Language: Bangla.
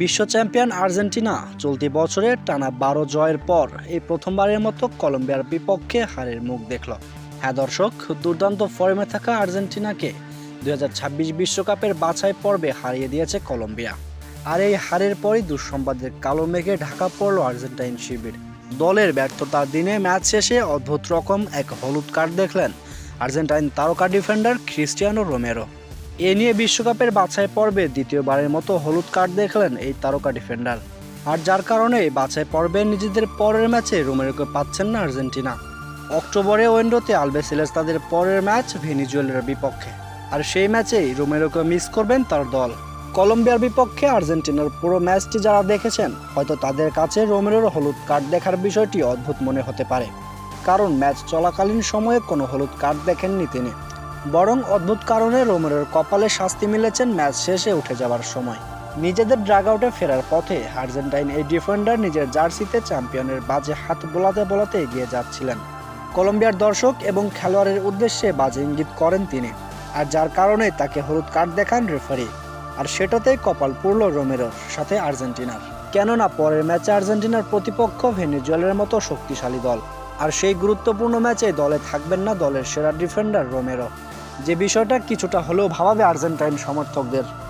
বিশ্ব চ্যাম্পিয়ন আর্জেন্টিনা চলতি বছরে টানা বারো জয়ের পর এই প্রথমবারের মতো কলম্বিয়ার বিপক্ষে হারের মুখ দেখল। হ্যাঁ দর্শক, দুর্দান্ত ফর্মে থাকা আর্জেন্টিনাকে দুই বিশ্বকাপের বাছাই পর্বে হারিয়ে দিয়েছে কলম্বিয়া। আর এই হারের পরই দুঃসম্বাদের কালো মেঘে ঢাকা পড়ল আর্জেন্টাইন শিবির। দলের ব্যর্থতার দিনে ম্যাচ শেষে অদ্ভুত রকম এক হলুদ কার্ড দেখলেন আর্জেন্টাইন তারকা ডিফেন্ডার ক্রিস্টিয়ানো রোমেরো। এ নিয়ে বিশ্বকাপের বাছাই পর্বে দ্বিতীয়বারের মতো হলুদ কার্ড দেখলেন এই তারকা ডিফেন্ডার। আর যার কারণে বাছাই পর্বে নিজেদের পরের ম্যাচে রোমেরোকে পাচ্ছেন না আর্জেন্টিনা। অক্টোবরে ওয়েন্ডোতে আলবেসিলেস তাদের পরের ম্যাচ ভেনিজুয়েলের বিপক্ষে। আর সেই ম্যাচেই রোমেরোকে মিস করবেন তার দল। কলম্বিয়ার বিপক্ষে আর্জেন্টিনার পুরো ম্যাচটি যারা দেখেছেন, হয়তো তাদের কাছে রোমেরোর হলুদ কার্ড দেখার বিষয়টি অদ্ভুত মনে হতে পারে। কারণ ম্যাচ চলাকালীন সময়ে কোনো হলুদ কার্ড দেখেননি তিনি। বরং অদ্ভুত কারণে রোমেরোর কপালে শাস্তি মিলেছেন ম্যাচ শেষে উঠে যাওয়ার সময়। নিজেদের ড্রাগ আউটে ফেরার পথে আর্জেন্টাইন এই ডিফেন্ডার নিজের জার্সিতে চ্যাম্পিয়নের বাজে হাত বোলাতে বোলাতে এগিয়ে যাচ্ছিলেন। কলম্বিয়ার দর্শক এবং খেলোয়াড়ের উদ্দেশ্যে বাজে ইঙ্গিত করেন তিনি, আর যার কারণে তাকে হলুদ কার্ড দেখান রেফারি। আর সেটাতেই কপাল পড়ল রোমেরোর, সাথে আর্জেন্টিনার। কেননা পরের ম্যাচে আর্জেন্টিনার প্রতিপক্ষ ভেনেজুয়েলের মতো শক্তিশালী দল। আর সেই গুরুত্বপূর্ণ ম্যাচে দলে থাকবেন না দলের সেরা ডিফেন্ডার রোমেরো। যে বিষয়টা কিছুটা হলেও ভাবাবে আর্জেন্টাইন সমর্থকদের।